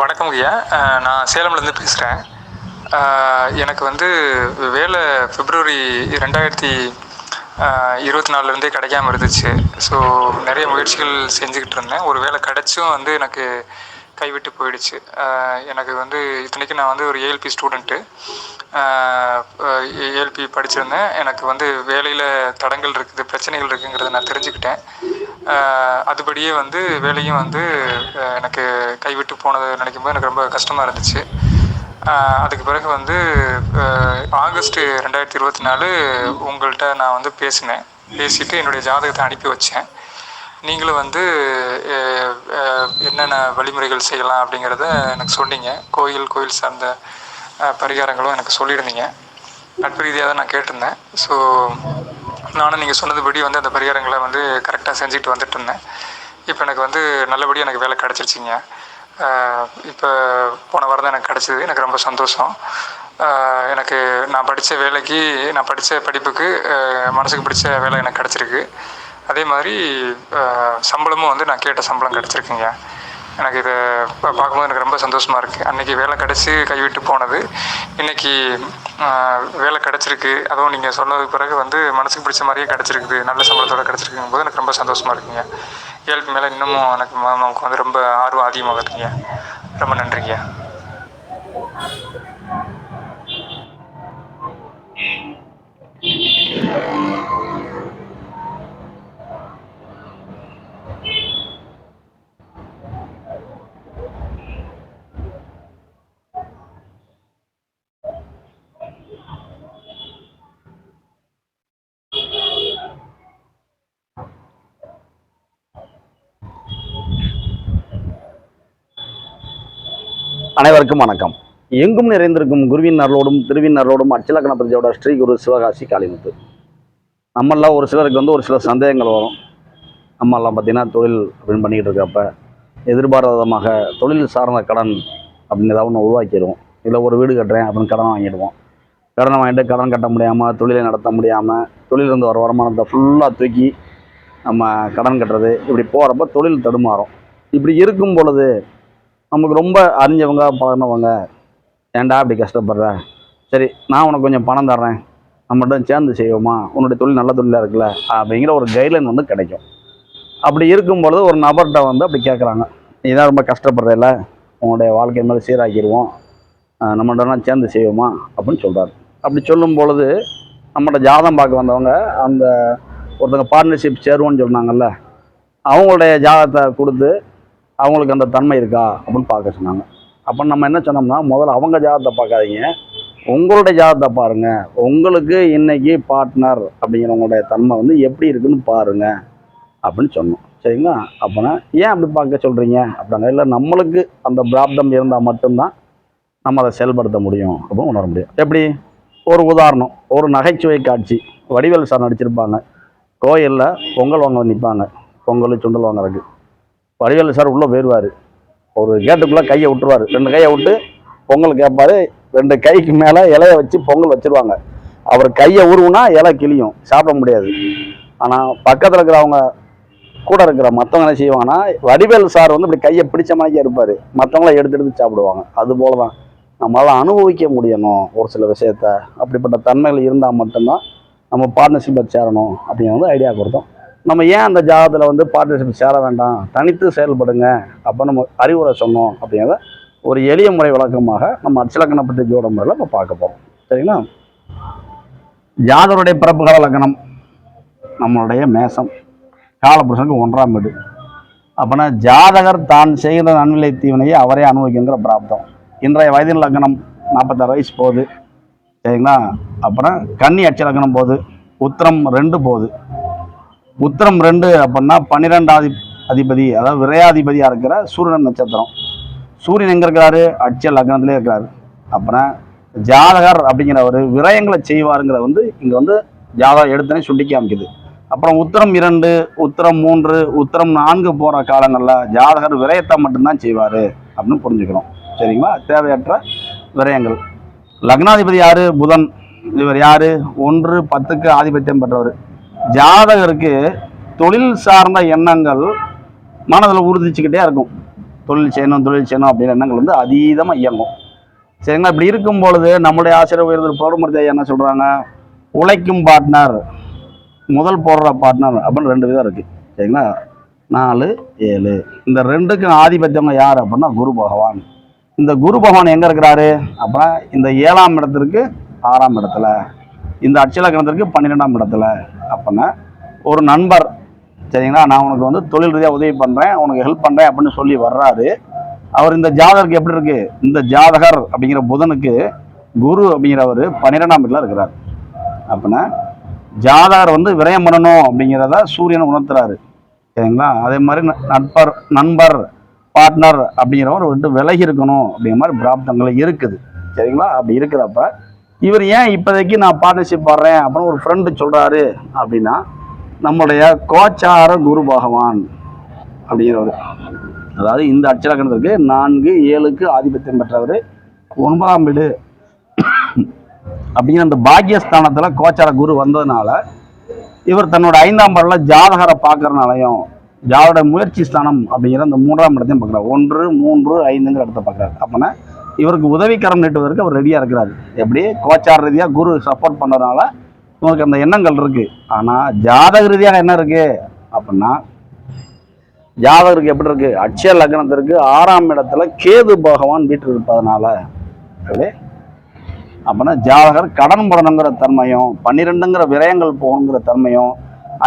வணக்கம் ஐயா. நான் சேலம்லேருந்து பேசுகிறேன் எனக்கு வந்து வேலை பிப்ரவரி ரெண்டாயிரத்தி இருபத்தி நாலுலேருந்தே கிடைக்காம இருந்துச்சு. ஸோ நிறைய முயற்சிகள் செஞ்சுக்கிட்டு இருந்தேன். ஒரு வேலை கிடைச்சும் வந்து எனக்கு கைவிட்டு போயிடுச்சு. எனக்கு வந்து இத்தனைக்கு நான் வந்து ஒரு ஏஎல்பி ஸ்டூடெண்ட்டு ஏஎல்பி படிச்சிருந்தேன். எனக்கு வந்து வேலையில் தடங்கள் இருக்குது பிரச்சனைகள் இருக்குங்கிறத நான் தெரிஞ்சுக்கிட்டேன். அதுபடியே வந்து வேலையும் வந்து எனக்கு கைவிட்டு போனதை நினைக்கும் போது எனக்கு ரொம்ப கஷ்டமாக இருந்துச்சு. அதுக்கு பிறகு வந்து ஆகஸ்ட் ரெண்டாயிரத்தி இருபத்தி நாலு உங்கள்கிட்ட நான் வந்து பேசினேன். பேசிட்டு என்னுடைய ஜாதகத்தை அனுப்பி வச்சேன். நீங்களும் வந்து என்னென்ன வழிமுறைகள் செய்யலாம் அப்படிங்கிறத எனக்கு சொன்னீங்க. கோயில் கோயில் சார்ந்த பரிகாரங்களும் எனக்கு சொல்லியிருந்தீங்க. நட்பு ரீதியாக தான் நான் கேட்டிருந்தேன். ஸோ நானும் நீங்கள் சொன்னதுபடி வந்து அந்த பரிகாரங்களை வந்து கரெக்டாக செஞ்சுட்டு வந்துட்டு இருந்தேன். இப்போ எனக்கு வந்து நல்லபடியாக எனக்கு வேலை கிடச்சிருச்சிங்க. இப்போ போன வாரம் தான் எனக்கு கிடச்சிது. எனக்கு ரொம்ப சந்தோஷம். எனக்கு நான் படித்த வேலைக்கு நான் படித்த படிப்புக்கு மனசுக்கு பிடிச்ச வேலை எனக்கு கிடச்சிருக்கு. அதே மாதிரி சம்பளமும் வந்து நான் கேட்ட சம்பளம் கிடச்சிருக்குங்க. எனக்கு இதை பார்க்கும்போது எனக்கு ரொம்ப சந்தோஷமாக இருக்குது அன்றைக்கி வேலை கிடச்சி கைவிட்டு போனது. இன்றைக்கி வேலை கிடச்சிருக்கு. அதுவும் நீங்கள் சொன்னதுக்கு பிறகு வந்து மனசுக்கு பிடிச்ச மாதிரியே கிடச்சிருக்குது. நல்ல சம்பளத்தோடு கிடச்சிருக்குங்கும் போது எனக்கு ரொம்ப சந்தோஷமாக இருக்குங்க. ஏழ்ப்பு மேலே இன்னமும் எனக்கு ம- நமக்கு வந்து ரொம்ப ஆர்வம் அதிகமாக இருக்குங்க ரொம்ப நன்றிங்க. அனைவருக்கும் வணக்கம். எங்கும் நிறைந்திருக்கும் குருவின் அருளோடும் திருவின் அருளோடும் அச்சிலக்கண பிரஜையோட ஸ்ரீ குரு சிவகாசி காளிமுத்து. நம்மெல்லாம் ஒரு சிலருக்கு வந்து ஒரு சில சந்தேகங்கள் வரும். நம்மெல்லாம் பார்த்தீங்கன்னா தொழில் அப்படின்னு பண்ணிக்கிட்டு இருக்கப்ப எதிர்பாராதமாக தொழில் சார்ந்த கடன் அப்படின்னு ஏதாவது ஒன்று உருவாக்கிடுவோம். இல்லை ஒரு வீடு கட்டுறேன் அப்படின்னு கடன் வாங்கிடுவோம். கடனை வாங்கிட்டு கடன் கட்ட முடியாமல் தொழிலை நடத்த முடியாமல் தொழிலிருந்து வர வருமானத்தை ஃபுல்லாக தூக்கி நம்ம கடன் கட்டுறது. இப்படி போகிறப்ப தொழில் தடுமாறும். இப்படி இருக்கும் பொழுது நமக்கு ரொம்ப அறிஞ்சவங்க பழகினவங்க. ஏன்டா அப்படி கஷ்டப்படுற? சரி நான் உனக்கு கொஞ்சம் பணம் தர்றேன். நம்மகிட்ட சேர்ந்து செய்வோமா? உன்னுடைய தொழில் நல்ல தொழிலாக இருக்குல்ல? அப்படிங்கிற ஒரு கைட்லைன் வந்து கிடைக்கும். அப்படி இருக்கும் பொழுது ஒரு நபர்கிட்ட வந்து அப்படி கேட்குறாங்க நீ தான் ரொம்ப கஷ்டப்படுறதில்ல உன்னுடைய வாழ்க்கை மேலே சீராக்கிடுவோம் நம்மகிட்ட சேர்ந்து செய்வோமா? அப்படின்னு சொல்கிறாரு அப்படி சொல்லும் பொழுது நம்மகிட்ட ஜாதம் பார்க்க வந்தவங்க அந்த ஒருத்தங்க பார்ட்னர்ஷிப் சேருவோன்னு சொன்னாங்கல்ல அவங்களுடைய ஜாதகத்தை கொடுத்து அவங்களுக்கு அந்த தன்மை இருக்கா அப்படின்னு பார்க்க சொன்னாங்க. அப்போ நம்ம என்ன சொன்னோம்னா முதல்ல அவங்க ஜாதகத்தை பார்க்காதீங்க. உங்களுடைய ஜாதகத்தை பாருங்க. உங்களுக்கு இன்னைக்கு பார்ட்னர் அப்படிங்கிறவங்களுடைய தன்மை வந்து எப்படி இருக்குன்னு பாருங்க அப்படின்னு சொன்னோம். சரிங்களா? அப்போனா ஏன் அப்படி பார்க்க சொல்கிறீங்க அப்படின்னா இல்லை நம்மளுக்கு அந்த பிராப்தம் இருந்தால் மட்டும்தான் நம்ம அதை செயல்படுத்த முடியும் அப்படின்னு உணர முடியும். எப்படி? ஒரு உதாரணம் ஒரு நகைச்சுவை காட்சி. வடிவேல் சார் நடிச்சிருப்பாங்க. கோயிலில் பொங்கல் வாங்க நிற்பாங்க பொங்கல் சுண்டல் வாங்குறதுக்கு. வடிவேலு சார் உள்ளே போயிடுவார். ஒரு கேட்டுக்குள்ளே கையை விட்டுருவார். ரெண்டு கையை விட்டு பொங்கல் கேட்பார். ரெண்டு கைக்கு மேலே இலையை வச்சு பொங்கல் வச்சிருவாங்க. அவர் கையை உருவுனா இலை கிளியும் சாப்பிட முடியாது. ஆனால் பக்கத்தில் இருக்கிறவங்க கூட இருக்கிற மற்றவங்க என்ன செய்வாங்கன்னா வடிவேல் சார் வந்து இப்படி கையை பிடிச்ச மாதிரியே இருப்பார். மற்றவங்கள எடுத்து எடுத்து சாப்பிடுவாங்க. அது போல தான் நம்மளால் அனுபவிக்க முடியணும் ஒரு சில விஷயத்த. அப்படிப்பட்ட தன்மைகள் இருந்தால் மட்டும்தான் நம்ம பார்ட்னர்ஷிப்பை சேரணும் அப்படிங்கிறது ஐடியா கொடுத்தோம். நம்ம ஏன் அந்த ஜாதகத்தில் வந்து பார்ட்னர்ஷிப் சேர வேண்டாம்? தனித்து செயல்படுங்க அப்போ நம்ம அறிவுரை சொன்னோம் அப்படிங்கிறத ஒரு எளிய முறை விளக்கமாக நம்ம அச்சலக்கண பற்றி ஜோட முறையில் நம்ம பார்க்க போகிறோம் சரிங்களா? ஜாதகருடைய பிறப்புகால லக்னம் நம்மளுடைய மேசம் காலபுருஷனுக்கு ஒன்றாம் வீடு. அப்படின்னா ஜாதகர் தான் செய்கிற நன்விலை தீவினையை அவரே அனுபவிக்குங்கிற பிராப்தம். இன்றைய வயதின் லக்னம் நாற்பத்தாறு வயசு போகுது. சரிங்களா? அப்புறம் கன்னி அச்சலக்கணம் போகுது. உத்திரம் ரெண்டு போகுது. உத்தரம் ரெண்டு அப்படின்னா பன்னிரெண்டாதி அதிபதி அதாவது விரையாதிபதியாக இருக்கிற சூரியன் நட்சத்திரம். சூரியன் எங்கே இருக்கிறாரு? அட்ச லக்னத்திலே இருக்கிறாரு. அப்புறம் ஜாதகர் அப்படிங்கிறவர் விரயங்களை செய்வாருங்கிற வந்து இங்கே வந்து ஜாதகம் எடுத்தனே சுட்டி காமிக்குது. அப்புறம் உத்தரம் இரண்டு உத்தரம் மூன்று உத்தரம் நான்கு போகிற காலங்களில் ஜாதகர் விரயத்தை மட்டும்தான் செய்வார் அப்படின்னு புரிஞ்சுக்கிறோம். சரிங்களா? தேவையற்ற விரயங்கள். லக்னாதிபதி யார்? புதன். இவர் யார்? ஒன்று பத்துக்கு ஆதிபத்தியம் பெற்றவர். ஜாதகருக்கு தொழில் சார்ந்த எண்ணங்கள் மனதில் உறுதிச்சுக்கிட்டே இருக்கும். தொழில் செய்யணும் தொழில் செய்யணும் அப்படின்ற எண்ணங்கள் வந்து அதீதமாக இயங்கும். சரிங்களா? இப்படி இருக்கும் பொழுது நம்முடைய ஆசிரியர் உயர்தல் பௌர்ணமூர்த்தி ஐயா என்ன சொல்கிறாங்க உழைக்கும் பார்ட்னர் முதல் போடுற பார்ட்னர் அப்படின்னு ரெண்டு விதம் இருக்குது சரிங்களா? நாலு ஏழு. இந்த ரெண்டுக்கும் ஆதிபத்தியவங்க யார் அப்படின்னா குரு பகவான். இந்த குரு பகவான் எங்கே இருக்கிறாரு? அப்புறம் இந்த ஏழாம் இடத்திற்கு ஆறாம் இடத்துல. இந்த அட்சலக்கணத்திற்கு பன்னிரெண்டாம் இடத்துல. அப்படின்னா ஒரு நண்பர் சரிங்களா? நான் உனக்கு வந்து தொழில் ரீதியாக உதவி பண்ணுறேன் உனக்கு ஹெல்ப் பண்ணுறேன் அப்படின்னு சொல்லி வர்றாரு. அவர் இந்த ஜாதகருக்கு எப்படி இருக்கு? இந்த ஜாதகர் அப்படிங்கிற புதனுக்கு குரு அப்படிங்கிறவர் பன்னிரெண்டாம் வீட்டில் இருக்கிறார். அப்படின்னா ஜாதகர் வந்து விரயம் பண்ணணும் அப்படிங்கிறத சூரியன் உணர்த்துறாரு. சரிங்களா? அதே மாதிரி ந- நட்பர் நண்பர் பார்ட்னர் அப்படிங்கிறவர் விட்டு விலகி இருக்கணும் அப்படிங்கிற மாதிரி பிராப்தங்கள் இருக்குது. சரிங்களா? அப்படி இருக்கிறப்ப இவர் ஏன் இப்போதைக்கு நான் பார்ட்னர்ஷிப் வர்றேன் அப்படின்னு ஒரு ஃப்ரெண்டு சொல்கிறாரு அப்படின்னா நம்முடைய கோச்சார குரு பகவான் அப்படிங்கிறவர். அதாவது இந்த அச்சலக்கணத்திற்கு நான்கு ஏழுக்கு ஆதிபத்தியம் பெற்றவர். ஒன்பதாம் வீடு. அப்படிங்கிற அந்த பாக்கியஸ்தானத்தில் கோச்சார குரு வந்ததுனால இவர் தன்னோட ஐந்தாம் பாடல ஜாதகரை பார்க்குறனாலையும் ஜாதக முயற்சி ஸ்தானம் அப்படிங்கிற அந்த மூன்றாம் இடத்தையும் பார்க்குறாரு. ஒன்று மூன்று ஐந்துங்கிற இடத்த பார்க்குறாரு. அப்போனா இவருக்கு உதவிக்கரம் நீட்டுவதற்கு அவர் ரெடியாக இருக்கிறார். எப்படி? கோச்சார் ரீதியாக குரு சப்போர்ட் பண்ணுறதுனால இவருக்கு அந்த எண்ணங்கள் இருக்குது ஆனால் ஜாதக ரீதியாக என்ன இருக்குது அப்படின்னா ஜாதகருக்கு எப்படி இருக்கு? அட்சய லக்னத்திற்கு ஆறாம் இடத்துல கேது பகவான் வீட்டில் இருப்பதனால எப்படி? அப்போனா ஜாதகர் கடன் படணுங்கிற தன்மையும் பன்னிரெண்டுங்கிற விரயங்கள் போகணுங்கிற தன்மையும்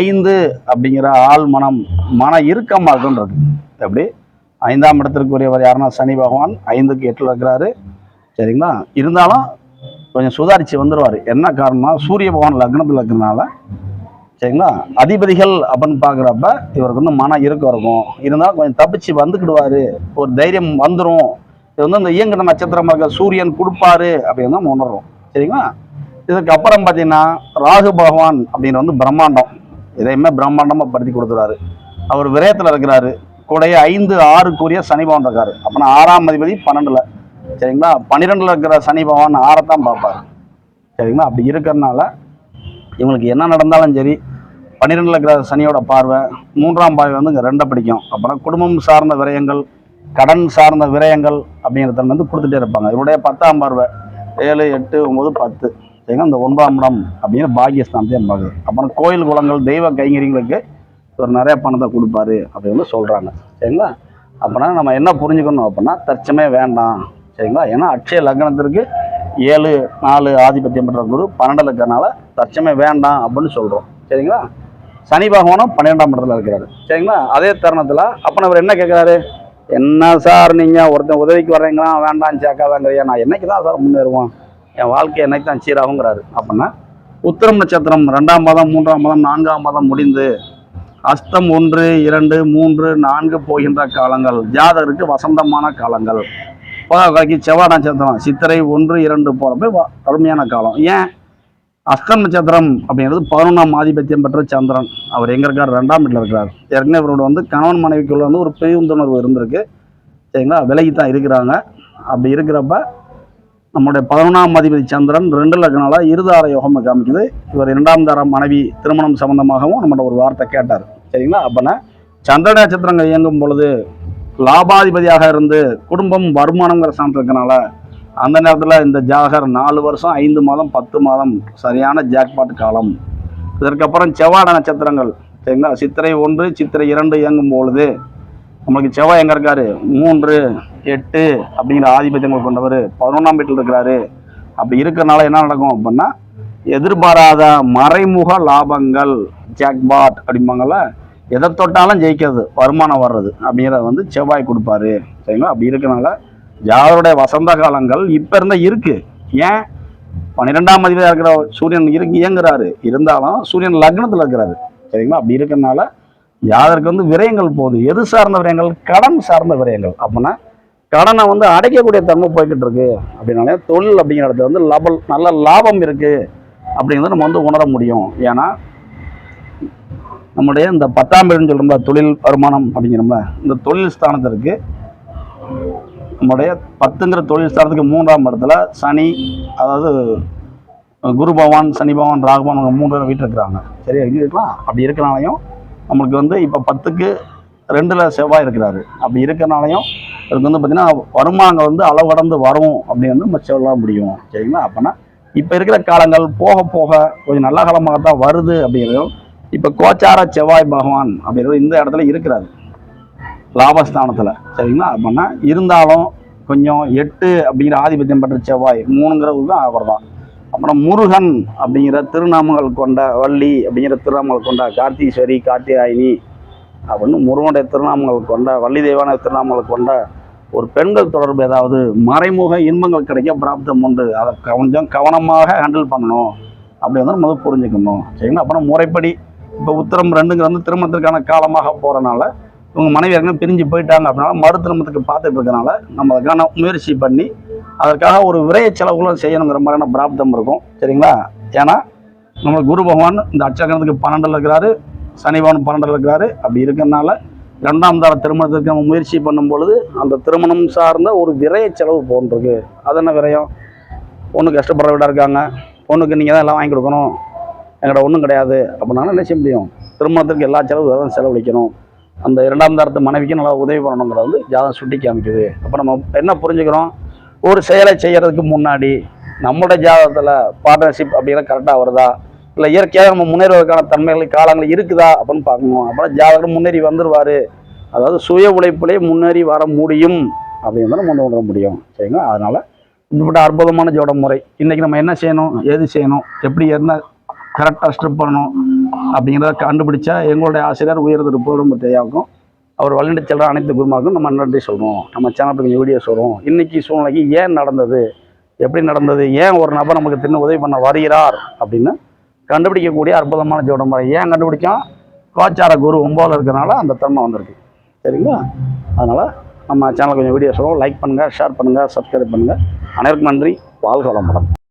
ஐந்து அப்படிங்கிற ஆள் மனம் மன இறுக்கமாக இருக்குன்றது எப்படி? ஐந்தாம் இடத்திற்குரியவர் யாருன்னா? சனி பகவான். ஐந்துக்கு எட்டில் இருக்கிறாரு. சரிங்களா? இருந்தாலும் கொஞ்சம் சுதாரித்து வந்துடுவார் என்ன காரணம்னா சூரிய பகவான் லக்னத்தில் இருக்கிறனால சரிங்களா? அதிபதிகள் அப்படின்னு பார்க்குறப்ப இவருக்கு வந்து மன இறுக்கம் இருக்கும். இருந்தாலும் கொஞ்சம் தப்பிச்சு வந்துக்கிடுவாரு. ஒரு தைரியம் வந்துடும் இது வந்து அந்த இயங்குன நட்சத்திரமாக இருக்க சூரியன் கொடுப்பாரு அப்படின்னு தான் உணர்றோம். சரிங்களா? இதுக்கப்புறம் பார்த்தீங்கன்னா ராகு பகவான் அப்படின்னு வந்து பிரம்மாண்டம். இதையுமே பிரம்மாண்டமாக படுத்தி கொடுத்துறாரு. அவர் விரயத்தில் இருக்கிறாரு. உடைய ஐந்து ஆறுக்குரிய சனி பவன் இருக்காரு. அப்போனா ஆறாம் அதிபதி பன்னெண்டுல. சரிங்களா? பன்னிரெண்டுல இருக்கிற சனி பவன் ஆறைத்தான் பார்ப்பாரு. சரிங்களா? அப்படி இருக்கிறனால இவங்களுக்கு என்ன நடந்தாலும் சரி பன்னிரெண்டில் இருக்கிற சனியோட பார்வை மூன்றாம் பார்வை வந்து இங்கே ரெண்டை பிடிக்கும். அப்புறம் குடும்பம் சார்ந்த விரயங்கள் கடன் சார்ந்த விரயங்கள் அப்படிங்கிறத வந்து கொடுத்துட்டே இருப்பாங்க. இவருடைய பத்தாம் பார்வை ஏழு எட்டு ஒம்பது பத்து. சரிங்களா? இந்த ஒன்பதாம் இடம் அப்படிங்கிற பாக்கியஸ்தானத்தையும் பார்க்குது அப்புறம் கோயில் குளங்கள் தெய்வ கைங்கரியங்களுக்கு இவர் நிறைய பணத்தை கொடுப்பாரு அப்படின்னு சொல்கிறாங்க சரிங்களா? அப்படின்னா நம்ம என்ன புரிஞ்சுக்கணும் அப்படின்னா தற்சமே வேண்டாம். சரிங்களா? ஏன்னா அட்சய லக்னத்திற்கு ஏழு நாலு ஆதிபத்தியம் பெற்ற குரு பன்னெண்டில் இருக்கிறனால தற்சமே வேண்டாம் அப்படின்னு சொல்கிறோம் சரிங்களா? சனி பகவானும் பன்னிரெண்டாம் இடத்துல இருக்கிறாரு. சரிங்களா? அதே தருணத்தில் அப்போ அவர் என்ன கேட்குறாரு என்ன சார் நீங்கள் ஒருத்தன் உதவிக்கு வர்றீங்களா? வேண்டாம் சேர்க்காதாங்கிறியா நான் என்னைக்கு தான் சார் முன்னேறுவோம்? என் வாழ்க்கை என்னைக்கு தான் சீராகுங்கிறாரு. அப்படின்னா உத்திரம் நட்சத்திரம் ரெண்டாம் மாதம் மூன்றாம் மாதம் நான்காம் மாதம் முடிந்து அஸ்தம் ஒன்று இரண்டு மூன்று நான்கு போகின்ற காலங்கள். ஜாதகருக்கு வசந்தமான காலங்கள். பொதுவாக்கி செவ்வாய் நட்சத்திரம் சித்திரை ஒன்று இரண்டு போகிறப்ப கடுமையான காலம். ஏன்? அஸ்தம் நட்சத்திரம் அப்படிங்கிறது பதினொன்றாம் ஆதிபத்தியம் பெற்ற சந்திரன். அவர் எங்கே இருக்கார்? ரெண்டாம் வீட்டில் இருக்கிறார். ஏற்கனவே இவரோட வந்து கணவன் மனைவிக்குள்ள வந்து ஒரு பிரிவுந்துணர்வு இருந்திருக்கு. சரிங்களா? விலகி தான் இருக்கிறாங்க. அப்படி இருக்கிறப்ப நம்முடைய பதினொன்றாம் அதிபதி சந்திரன் ரெண்டு லக்னால இருதார யோகம் காமிக்குது. இவர் இரண்டாம் தார மனைவி திருமணம் சம்பந்தமாகவும் நம்மகிட்ட ஒரு வார்த்தை கேட்டார். சரிங்களா? அப்போனா சந்திர நட்சத்திரங்கள் இயங்கும் பொழுது லாபாதிபதியாக இருந்து குடும்பம் வருமானங்கிற சான்று இருக்கனால அந்த நேரத்தில் இந்த ஜாகர் நாலு வருஷம் ஐந்து மாதம் பத்து மாதம் சரியான ஜாக்பாட் காலம். இதற்கப்புறம் செவ்வாட நட்சத்திரங்கள். சரிங்களா? சித்திரை ஒன்று சித்திரை இரண்டு இயங்கும் பொழுது நம்மளுக்கு செவ்வாய் எங்கே இருக்காரு? மூன்று எட்டு அப்படிங்கிற ஆதிபத்தியங்கள் கொண்டவர். பதினொன்றாம் வீட்டில் இருக்கிறாரு. அப்படி இருக்கிறனால என்ன நடக்கும் அப்படின்னா எதிர்பாராத மறைமுக லாபங்கள் ஜாக்பாட் அப்படிம்பாங்கல்ல எதை தொட்டாலும் ஜெயிக்கிறது வருமானம் வர்றது அப்படிங்கிறத வந்து செவ்வாய் கொடுப்பாரு. சரிங்களா? அப்படி இருக்கனால ஜாதருடைய வசந்த காலங்கள் இப்போ இருந்தால் இருக்கு. ஏன்? பன்னிரெண்டாம் அதிபதியாக இருக்கிற சூரியன் இருக்கு இயங்குறாரு. இருந்தாலும் சூரியன் லக்னத்தில் இருக்கிறாரு. சரிங்களா? அப்படி இருக்கிறனால யாதற்கு வந்து விரயங்கள் போகுது. எது சார்ந்த விரயங்கள்? கடன் சார்ந்த விரயங்கள். அப்படின்னா கடனை வந்து அடைக்கக்கூடிய தன்மை போய்கிட்டு இருக்கு. அப்படின்னாலே தொழில் அப்படிங்கிற இடத்துல வந்து லாபம் நல்ல லாபம் இருக்குது அப்படிங்கிறத நம்ம வந்து உணர முடியும். ஏன்னா நம்முடைய இந்த பத்தாம் பேருன்னு சொல்கிறோம்ல தொழில் வருமானம் அப்படிங்கிறோம்ல இந்த தொழில் ஸ்தானத்திற்கு நம்முடைய பத்துங்கிற தொழில் ஸ்தானத்துக்கு மூன்றாம் இடத்துல சனி அதாவது குரு பகவான் சனி பகவான் ராகு அவங்க பேர் வீட்டில் இருக்கிறாங்க. சரியா இருக்கலாம். அப்படி இருக்கிறனாலையும் நம்மளுக்கு வந்து இப்போ பத்துக்கு ரெண்டில் செவ்வாய் இருக்கிறாரு. அப்படி இருக்கிறனாலையும் அதுக்கு வந்து பார்த்தீங்கன்னா வருமானங்கள் வந்து அளவு கடந்து வரும் அப்படின்னு வந்து நம்ம சொல்ல முடியும். சரிங்களா? அப்போனா இப்போ இருக்கிற காலங்கள் போக போக கொஞ்சம் நல்ல காலமாக தான் வருது அப்படிங்கிறதும் இப்போ கோச்சார செவ்வாய் பகவான் அப்படிங்கிறது இந்த இடத்துல இருக்கிறாரு. லாபஸ்தானத்தில். சரிங்களா? அப்படின்னா இருந்தாலும் கொஞ்சம் எட்டு அப்படிங்கிற ஆதிபத்தியம் பெற்ற செவ்வாய் மூணுங்கிறது தான் அவர் தான் அப்புறம் முருகன் அப்படிங்கிற திருநாமங்கள் கொண்ட வள்ளி அப்படிங்கிற திருநாமங்கள் கொண்ட கார்த்தீஸ்வரி கார்த்திகாயினி அப்படின்னு முருகனுடைய திருநாமங்கள் கொண்ட வள்ளி தெய்வான திருநாமங்கள் கொண்ட ஒரு பெண்கள் தொடர்பு ஏதாவது மறைமுக இன்பங்கள் கிடைக்க பிராப்தம் உண்டு. அதை கொஞ்சம் கவனமாக ஹேண்டில் பண்ணணும். அப்படி வந்து நம்ம புரிஞ்சுக்கணும். சரிங்களா? அப்புறம் முறைப்படி இப்போ உத்தரம் ரெண்டுங்கிறது வந்து திருமணத்திற்கான காலமாக போகிறனால இவங்க மனைவி ஏற்கனவே பிரிஞ்சு போயிட்டாங்க அப்படின்னா மறு திருமணத்துக்கு பார்த்துட்டு இருக்கனால நம்ம அதுக்கான முயற்சி பண்ணி அதற்காக ஒரு விரைய செலவுகளும் செய்யணுங்கிற மாதிரியான பிராப்தம் இருக்கும். சரிங்களா? ஏன்னா நம்ம குரு பகவான் இந்த அச்சகரத்துக்கு பன்னெண்டில் இருக்கிறாரு சனி பகவான் பன்னெண்டில் இருக்கிறாரு. அப்படி இருக்கிறனால ரெண்டாம் தர திருமணத்துக்கு நம்ம முயற்சி பண்ணும் பொழுது அந்த திருமணம் சார்ந்த ஒரு விரைய செலவு போன்றிருக்கு. அது என்ன விரயம்? பொண்ணு கஷ்டப்படுற விட இருக்காங்க. பொண்ணுக்கு நீங்கள் தான் எல்லாம் வாங்கி கொடுக்கணும். எங்கள்கிட்ட ஒன்றும் கிடையாது. அப்படின்னாலும் என்ன செய்ய முடியும்? திருமணத்திற்கு எல்லா செலவு தான் செலவழிக்கணும். அந்த இரண்டாம் தரத்து மனைவிக்கு நல்லா உதவி பண்ணணுங்கிறது வந்து ஜாதகம் சுட்டி காமிக்குது அப்போ நம்ம என்ன புரிஞ்சுக்கிறோம்? ஒரு செயலை செய்கிறதுக்கு முன்னாடி நம்மளோட ஜாதகத்தில் பார்ட்னர்ஷிப் அப்படிங்கிற கரெக்டாக வருதா? இல்லை இயற்கையாக நம்ம முன்னேறுவதற்கான தன்மைகள் காலங்கள் இருக்குதா அப்படின்னு பார்க்கணும். அப்புறம் ஜாதகம் முன்னேறி வந்துடுவார் அதாவது சுய உழைப்பிலே முன்னேறி வர முடியும் அப்படின்னு தான் நம்ம உணர முடியும். சரிங்களா? அதனால் இப்படிப்பட்ட அற்புதமான ஜோட முறை. இன்றைக்கி நம்ம என்ன செய்யணும்? ஏது செய்யணும்? எப்படி என்ன கரெக்டாக ஸ்ட்ரிப் பண்ணணும்? அப்படிங்கிறத கண்டுபிடிச்சா எங்களுடைய ஆசிரியர் உயர் ரொம்ப தெரியாக்கும் அவர் வழிநடத்தி செல்ற அனைத்து குருமாக்கும் நம்ம நன்றி சொல்கிறோம் நம்ம சேனலுக்கு வீடியோ சொல்கிறோம் இன்றைக்கி சூழ்நிலைக்கு ஏன் நடந்தது? எப்படி நடந்தது? ஏன் ஒரு நபர் நமக்கு தின்னு உதவி பண்ண வருகிறார்? அப்படின்னு கண்டுபிடிக்கக்கூடிய அற்புதமான ஜோட முறை ஏன் கண்டுபிடிச்சோம்? கோச்சார குரு ஒம்போதில் இருக்கிறனால அந்த தன்மை வந்திருக்கு. சரிங்களா? அதனால் நம்ம சேனலுக்கு கொஞ்சம் வீடியோ சொல்லுவோம் லைக் பண்ணுங்கள் ஷேர் பண்ணுங்கள் சப்ஸ்கிரைப் பண்ணுங்கள் அனைவருக்கும் நன்றி. வாழ்க வளமுடன்.